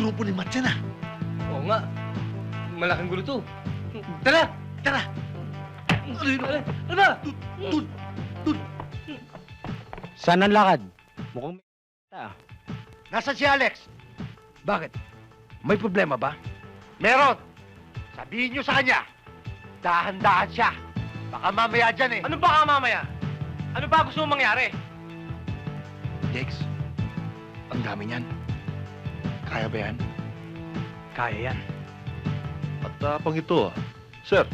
grupo ni Matyan ah. Oo nga. Malaking gulo to. Tara! Tara! Ano yun? Ano, ba? Dun! Dun! Saan ang lakad? Mukhang may ah. Nasaan si Alex? Bakit? May problema ba? Meron. Sabihin niyo sa kanya. Dahan-dahan siya. Baka mamaya dyan eh. Ano ba ka mamaya? Ano ba gusto mong mangyari? Dex, ang dami niyan. Kaya ba yan? Kaya yan. At tapang ito ah. Sir,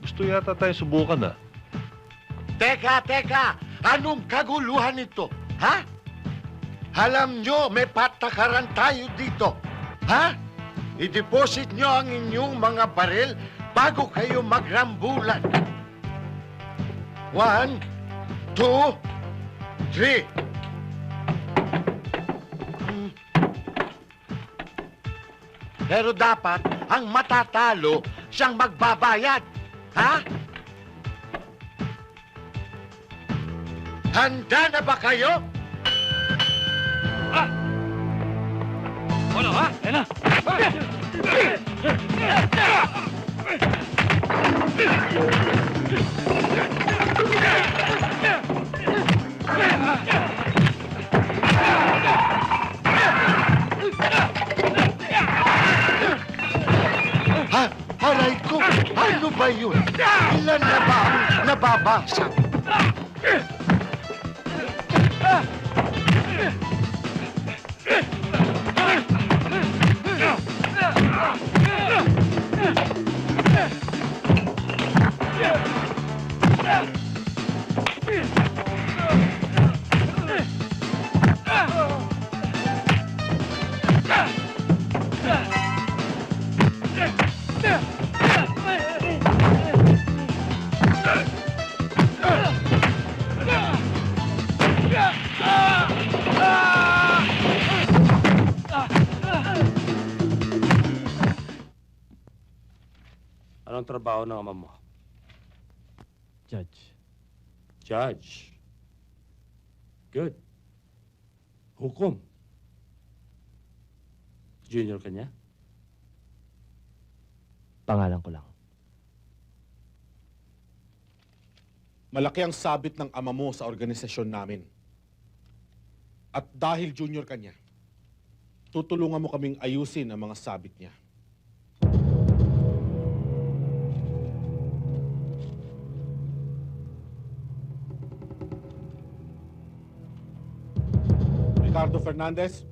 gusto yata tayo subukan ah. Teka, teka! Anong kaguluhan ito? Ha? Alam nyo, may patakaran tayo dito. Ha? I-deposit nyo ang inyong mga baril bago kayo magrambulan. One, two, three. Pero dapat, ang matatalo, siyang magbabayad. Ha? Handa na ba kayo? Ano ha? Yan na! Ha? Aray ko! Ano ba yun? Ilan na ba ang nababasa? Anong trabaho ng ama mo? Judge. Judge. Good. Hukom. Junior ka niya? Pangalan ko lang. Malaki ang sabit ng ama mo sa organisasyon namin. At dahil junior ka niya, tutulungan mo kaming ayusin ang mga sabit niya. Ricardo Fernandez,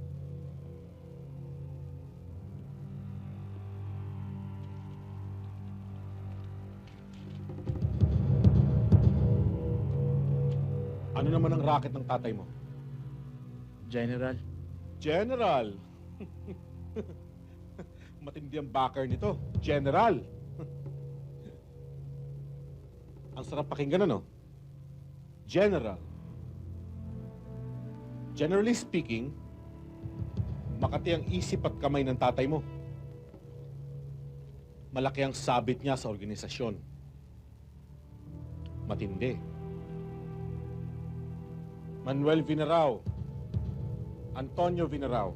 ano naman ang racket ng tatay mo? General. General. Matindi ang backer nito. General. ang sarap pakinggan ano? General. Generally speaking, makati ang isip at kamay ng tatay mo. Malaki ang sabit niya sa organisasyon. Matindi. Manuel Vinarao. Antonio Vinarao.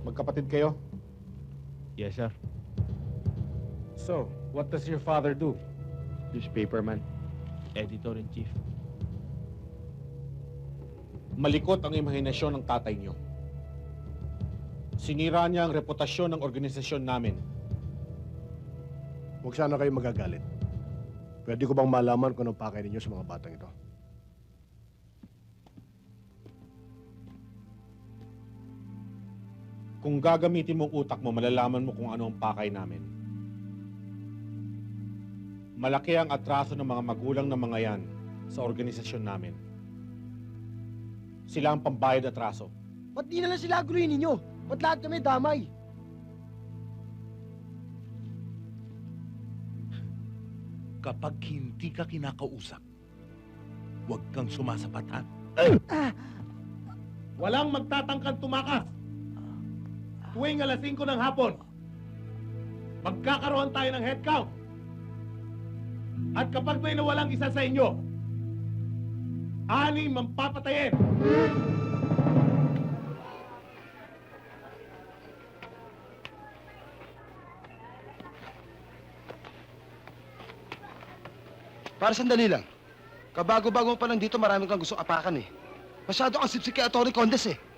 Magkapatid kayo? Yes, sir. So, what does your father do? Newspaperman. Editor-in-chief. Malikot ang imahinasyon ng tatay niyo. Sinira niya ang reputasyon ng organisasyon namin. Huwag sana kayo magagalit. Pwede ko bang malaman kung anong pakay ninyo sa mga batang ito? Kung gagamitin mong utak mo, malalaman mo kung ano ang pakay namin. Malaki ang atraso ng mga magulang ng mga yan sa organisasyon namin. Sila ang pambayad atraso. Ba't di na lang sila aguluhin ninyo? Ba't lahat kami damay? Kapag hindi ka kinakausap, huwag kang sumasapat ha. Walang magtatangkang tumakas. Tuwing alas 5 ng hapon, magkakaroon tayo ng head count. At kapag may nawalang isa sa inyo, anim ang. Para sandali lang. Kabago-bago pa lang dito, marami kang gusto apakan eh. Masyado kang sipsiki, Atty. Condes eh.